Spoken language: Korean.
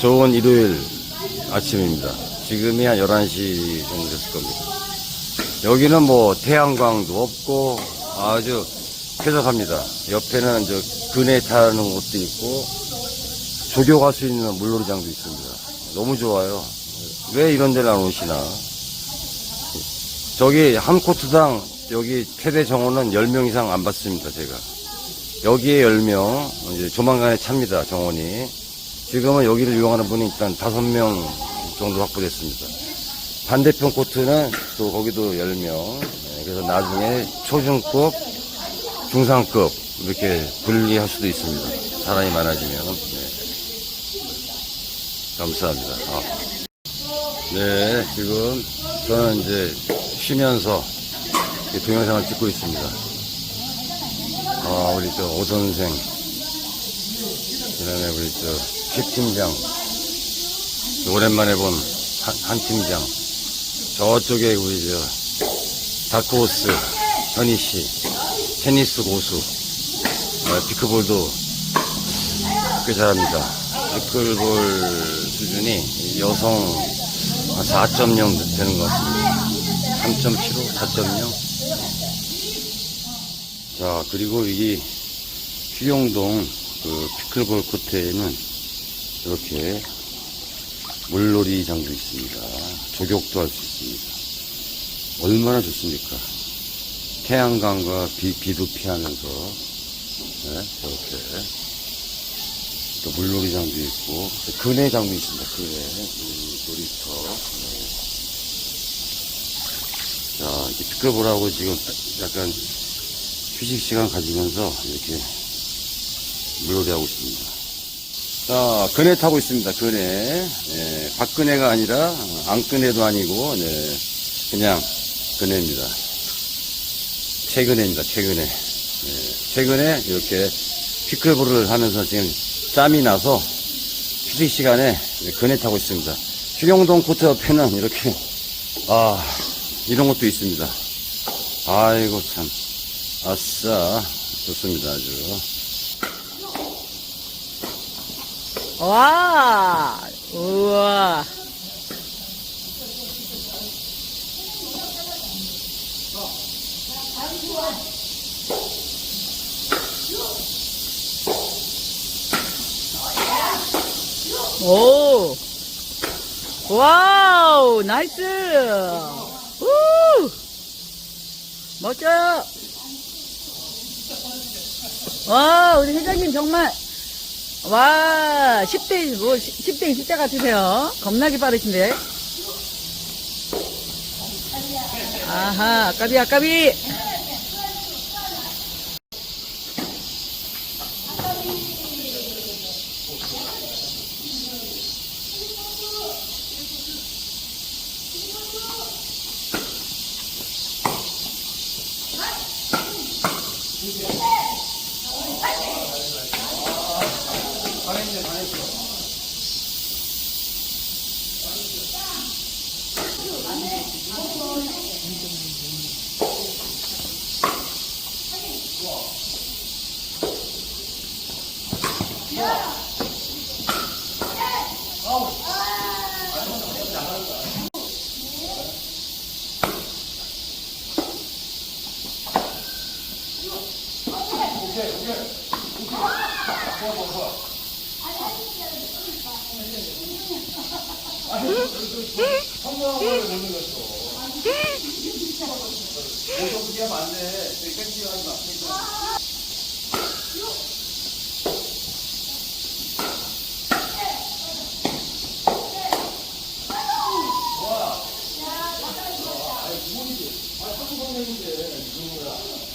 좋은 일요일 아침입니다. 지금이 한 11시 정도 됐을 겁니다. 여기는 뭐 태양광도 없고 아주 쾌적합니다. 옆에는 저 그네 타는 곳도 있고 조교갈 수 있는 물놀이장도 있습니다. 너무 좋아요. 왜 이런 데를 안 오시나. 저기 한 코트당 여기 최대 정원은 10명 이상 안 받습니다, 제가. 여기에 10명, 이제 조만간에 찹니다, 정원이. 지금은 여기를 이용하는 분이 일단 5명 정도 확보됐습니다. 반대편 코트는 또 거기도 10명. 네, 그래서 나중에 초중급, 중상급 이렇게 분리할 수도 있습니다. 사람이 많아지면. 네. 감사합니다. 아. 네, 지금 저는 이제 쉬면서 동영상을 찍고 있습니다. 아, 우리 저 오선생, 그 다음에 우리 저 최팀장, 오랜만에 본 한, 한 팀장, 저쪽에 우리 저 다크호스, 현희 씨, 테니스 고수, 어, 피크볼도 꽤 잘합니다. 피클볼 수준이 여성 한4.0 되는 것 같습니다. 3.75, 4.0. 자, 그리고 이 휴영동 그 피클볼 코트에는 이렇게 물놀이장도 있습니다. 조격도 할 수 있습니다. 얼마나 좋습니까? 태양광과 비, 비도 피하면서 네, 이렇게 또 물놀이장도 있고 그네장도 있습니다. 음, 놀이터. 네. 자 이렇게 피클볼하고 지금 약간 휴식 시간 가지면서 이렇게 물놀이하고 있습니다. 자 그네 타고 있습니다. 그네 네, 박그네가 아니라 안그네도 아니고 네, 그냥 그네입니다. 최근에입니다. 최근에 네, 최근에 이렇게 피클볼을 하면서 지금 짬이 나서 휴식 시간에 그네 타고 있습니다. 휴경동 코트 옆에는 이렇게 아 이런 것도 있습니다. 아이고 참 아싸 좋습니다 아주 와, 우와. 오, 와우, 나이스. 우, 멋져요. 와, 우리 회장님 정말 와, 10대, 뭐, 10, 대 20대 같으세요. 겁나게 빠르신데. 아하, 아까비, 아까비. Yeah. 오케이 오케이 좋아 좋아 좋아 성공을 보는 거죠. 오성기야 맞네. 백지 하지 마. 좋아. 아, 부모님들. 아, 사수 선생님들 누구야?